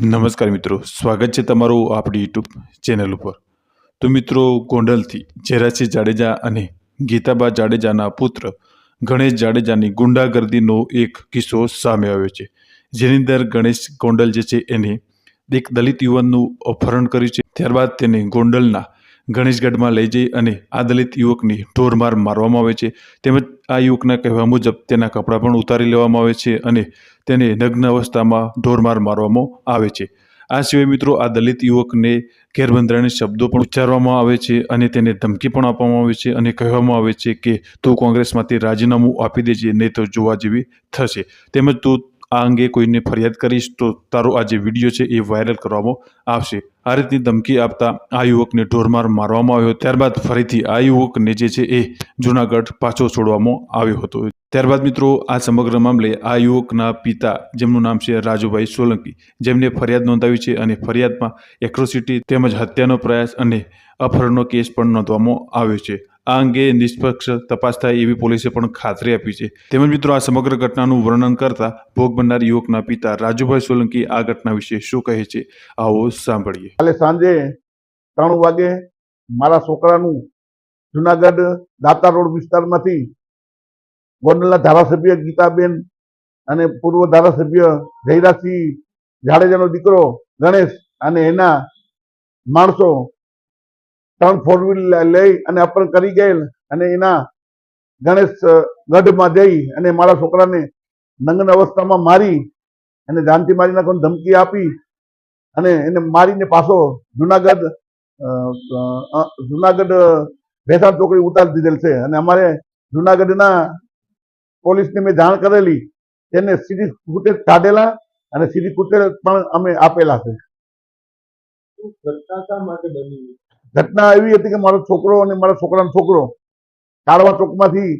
નમસ્કાર મિત્રો, સ્વાગત છે તમારું આપણી યુટ્યુબ ચેનલ ઉપર. તો મિત્રો, ગોંડલથી ઝેરાસિંહ જાડેજા અને ગીતાબા જાડેજાના પુત્ર ગણેશ જાડેજાની ગુંડાગર્દીનો એક કિસ્સો સામે આવ્યો છે, જેની અંદર ગણેશ ગોંડલ જે છે એને એક દલિત યુવાનનું અપહરણ કર્યું છે. ત્યારબાદ તેને ગોંડલના ગણેશગઢમાં લઈ જઈ અને આ દલિત યુવકની ઢોરમાર મારવામાં આવે છે. તેમજ આ યુવકના કહેવા મુજબ તેના કપડાં પણ ઉતારી લેવામાં આવે છે અને તેને નગ્ન અવસ્થામાં ઢોરમાર મારવામાં આવે છે. આ સિવાય મિત્રો આ દલિત યુવકને ઘેરબંધારણની શબ્દો પણ ઉચ્ચારવામાં આવે છે અને તેને ધમકી પણ આપવામાં આવે છે અને કહેવામાં આવે છે કે તું કોંગ્રેસમાંથી રાજીનામું આપી દેજે, નહીં તો જોવા જેવી થશે. તેમજ તું આ અંગે કોઈને ફરિયાદ કરીશ તો તારો આ જે વીડિયો છે એ વાયરલ કરવામાં આવશે. આ રીતની ધમકી આપતા આ યુવકને ઢોરમાર મારવામાં આવ્યો. ત્યારબાદ ફરીથી આ યુવકને જે છે એ જૂનાગઢ પાછો છોડવામાં આવ્યો હતો. ત્યારબાદ મિત્રો, આ સમગ્ર મામલે આ યુવકના પિતા, જેમનું નામ છે રાજુભાઈ સોલંકી, જેમને ફરિયાદ નોંધાવી છે અને ફરિયાદમાં એક્રોસિટી તેમજ હત્યાનો પ્રયાસ અને અપહરણનો કેસ પણ નોંધવામાં આવ્યો છે. આ અંગે નિષ્પક્ષ તપાસ થાય એવી પોલીસે પણ ખાતરી આપી છે. તેમજ મિત્રો, આ સમગ્ર ઘટનાનું વર્ણન કરતા ભોગ બનનાર યુવકના પિતા રાજુભાઈ સોલંકી આ ઘટના વિશે શું કહે છે, આવો સાંભળીએ. કાલે સાંજે ત્રણ વાગે મારા છોકરાનું જુનાગઢ દાતા રોડ વિસ્તારમાંથી ગોંડલના ધારાસભ્ય ગીતાબેન અને પૂર્વ ધારાસભ્ય જયરાજસિંહ જાડેજાનો દીકરો ગણેશ અને એના માણસો ત્રણ ફોર વ્હીલ લઈ અને અપહરણ કરી ગયેલ અને એના ગણેશ ગઢમાં જઈ અને મારા છોકરાને નગ્ન અવસ્થામાં મારી અને જાનથી મારી નાખવાની ધમકી આપી અને એને મારીને પાછો જુનાગઢ જુનાગઢ ભેસાણ ચોકડી ઉતારી દીધેલ છે. અને અમારે જુનાગઢના પોલીસને મેં જાણ કરેલી, તેને સીધી કુટેજ કાઢેલા અને સીધી કુટેજ પણ અમે આપેલા છે. ઘટના એવી હતી કે મારો છોકરો અને મારા છોકરાનો છોકરો કાળવા ચોકમાંથી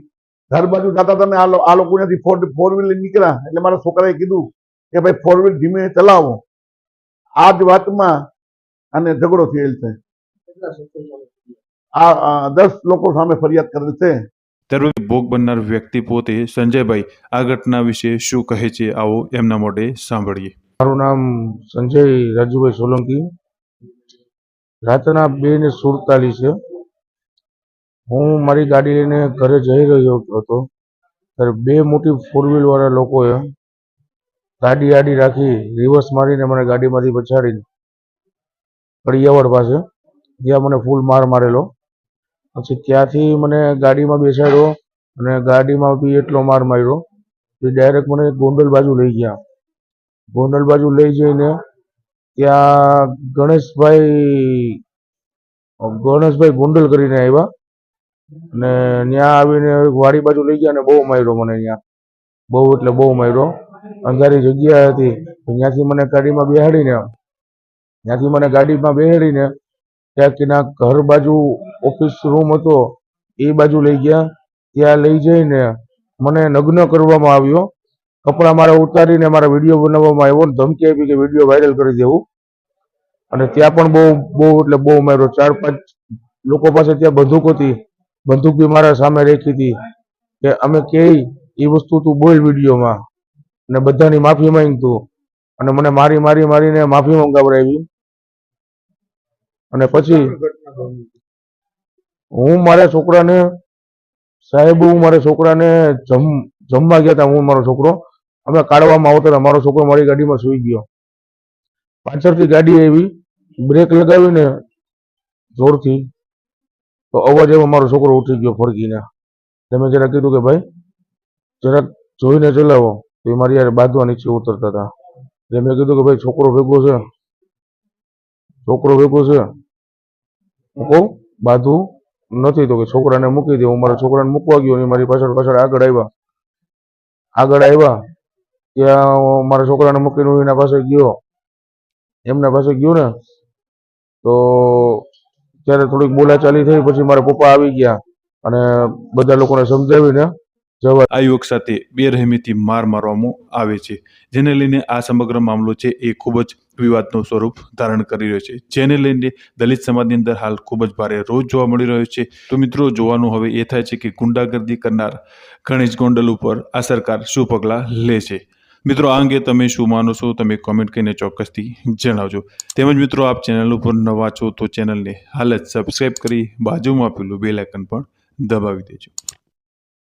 ઘર બાજુ જતા તમે આ લોકો ત્યાંથી ફોર ફોર વ્હીલ નીકળ્યા. એટલે મારા છોકરાએ કીધું કે ભાઈ ફોર વ્હીલ ધીમે ચલાવો. આ જ વાતમાં અને ઝઘડો થયેલ છે. આ આ દસ લોકો સામે ફરિયાદ કરેલ છે. ત્યારે ભોગ બનનાર વ્યક્તિ પોતે સંજયભાઈ આ ઘટના વિશે શું કહે છે આવો એમના મોઢે સાંભળીએ. મારું નામ સંજય રાજુભાઈ સોલંકી. રાતના બે ને સુડતાલીસ હું મારી ગાડી લઈને ઘરે જઈ રહ્યો હતો. ત્યારે બે મોટી ફોર વ્હીલ વાળા લોકોએ ગાડી આડી રાખી રિવર્સ મારીને મને ગાડીમાંથી પછાડીને કડિયાવાડ પાસે ત્યાં મને ફૂલ માર મારેલો. પછી ત્યાંથી મને ગાડીમાં બેસાડ્યો અને ગાડીમાં બી એટલો માર માર્યો કે ડાયરેક્ટ મને ગોંડલ બાજુ લઈ ગયા. ગોંડલ બાજુ લઈ જઈને ત્યાં ગણેશભાઈ ગણેશભાઈ ગોંડલ કરીને આવ્યા. અને ત્યાં આવીને વાડી બાજુ લઈ ગયા અને બહુ માર્યો મને ત્યાં. બહુ એટલે બહુ માર્યો. અંધારી જગ્યા હતી. ત્યાંથી મને ગાડીમાં બેહાડીને, ત્યાંથી મને ગાડીમાં બેહાડીને ત્યાં તેના ઘર બાજુ ઓફિસ રૂમ હતો, એ બાજુ લઈ ગયા. ત્યાં લઈ જઈને મને નગ્ન કરવામાં આવ્યો. કપડાં મારા ઉતારીને મારા વીડિયો બનાવવામાં આવ્યો ધમકી આપી કે વીડિયો વાયરલ કરી દેવું. અને ત્યાં પણ બહુ બહુ એટલે બહુ માર્યો. ચાર, પાંચ લોકો પાસે ત્યાં બંદૂક હતી. બંદૂક બી મારા સામે રાખી હતી કે અમે કે એ વસ્તુ તું બોલ વિડીયોમાં. અને બધાની માફી માંગ તું અને મને મારી મારી, મારીને માફી મંગાવડાવી. અને પછી હું મારા છોકરાને સાહેબ, હું મારા છોકરાને જમ, જમવા ગયા હતા હું, મારો છોકરો. અમે કાઢવામાં આવતા અમારો મારો છોકરો મારી ગાડીમાં સુઈ ગયો. પાછળથી ગાડી આવી બ્રેક લગાવીને જોરથી તો અવાજ એવો મારો છોકરો ઉઠી ગયો ફરકીને. તમે જરા કીધું કે ભાઈ, જરાક જોઈને ચલાવો. તો એ મારી યાર બાંધવા નીચે ઉતરતા હતા. એટલે મેં કીધું કે ભાઈ, છોકરો ભેગો છે. છોકરો ભેગો છે. કહું, બાંધવું નથી તો કે છોકરાને મૂકી દે. હું મારા છોકરાને મૂકવા ગયો મારી પાછળ પાછળ આગળ આવ્યા. આગળ આવ્યા. ત્યાં મારા છોકરાને મૂકીને એના પાસે ગયો. એમના પાસે ગયો ને, તો ત્યારે થોડીક બોલાચાલી થઈ, પછી મારા પપ્પા આવી ગયા અને બધા લોકોને સમજાવીને જવા આ યુવક સાથે બેરહેમીથી માર મારવામાં આવે છે, જેને લઈને આ સમગ્ર મામલો છે એ ખૂબ જ વિવાદનું સ્વરૂપ ધારણ કરી રહ્યો છે. જેને લઈને દલિત સમાજની અંદર હાલ ખૂબ જ ભારે રોજ જોવા મળી રહ્યો છે. તો મિત્રો, જોવાનું હવે એ થાય છે કે ગુંડાગર્દી કરનાર ગણેશ ગોંડલ ઉપર આ સરકાર શું પગલાં લે છે? મિત્રો, આ અંગે તમે શું માનો છો? તમે કોમેન્ટ કરીને ચોક્કસથી જણાવજો. તેમજ મિત્રો, આપ ચેનલ ઉપર નવા છો તો ચેનલને હાલ જ સબસ્ક્રાઈબ કરી બાજુમાં આપેલું બેલાઇકન પણ દબાવી દેજો.